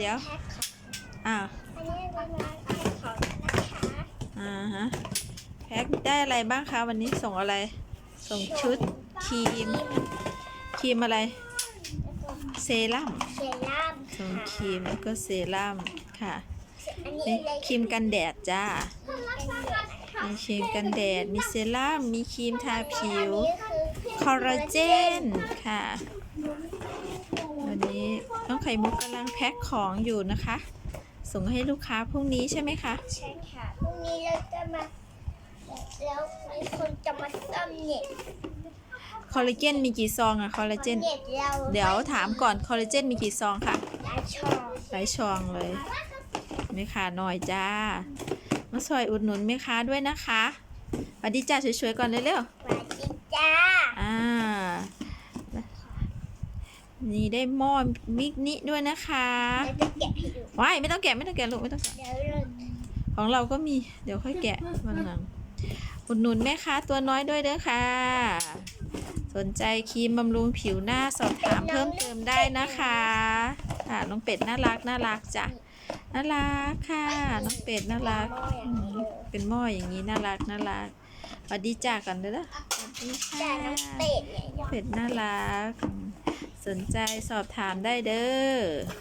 เดี๋ยวแพ็คค่ะอ้าวอันนี้เป็นร้านแพ็คของนะคะอ่าฮะ แพ็คได้อะไรบ้างคะวันนี้ส่งอะไร ส่งชุดครีม ครีมอะไรแล้วก็เซรั่ม เซรั่มส่งค่ะครีมแล้วก็เซรั่มค่ะอันนี้นี่อะไรครีมกันแดดจ้ากันแดดนะคะมีครีมกันแดด มีเซรั่ม มีครีมทาผิวอันนี้คือคอลลาเจนค่ะวั นนี้น้องไข่มุกกำลังแพ็คของอยู่นะคะ ส่งให้ลูกค้าพรุ่งนี้ใช่ไหมคะ ใช่ค่ะ พรุ่งนี้เราจะมา แล้วมีคนจะมาซ่อมเน็ตคอลลาเจนมีกี่ซองอะคอลลาเจน เน็ตเราเดี๋ยวถามก่อนคอลลาเจนมีกี่ซองค่ะหลายช่องหลายซองเลยแม่ค้าหน่อยจ้า มาซอยอุดหนุนแม่ค้าด้วยนะคะสวัสดีจ้าสวยๆก่อนเร็วสวัสดีจ้าๆอ่า นี่ได้หม้อมิกนิด้วยนะคะเราจะแกะให้ดูว้ายไม่ต้องแกะไม่ต้องแกะลูกไม่ต้องแกะเดี๋ยวเราของเราก็มีเดี๋ยวค่อยแกะวันหลังอุดหนุนแม่ค้าตัวน้อยด้วยเด้อค่ะ สนใจครีมบำรุงผิวหน้าสอบถามเพิ่มเติมได้นะคะค่ะน้องเป็ดน่ารักน่ารักจ้ะน่ารักค่ะ น้องเป็ดน่ารักหม้ออย่างนี้เลยเป็นหม้ออย่างนี้น่ารักน่ารักสวัสดีจ้ากันเด้อสวัสดีค่ะแต่น้องเป็ดเนี่ยเป็ดน่ารัก สนใจสอบถามได้เด้อ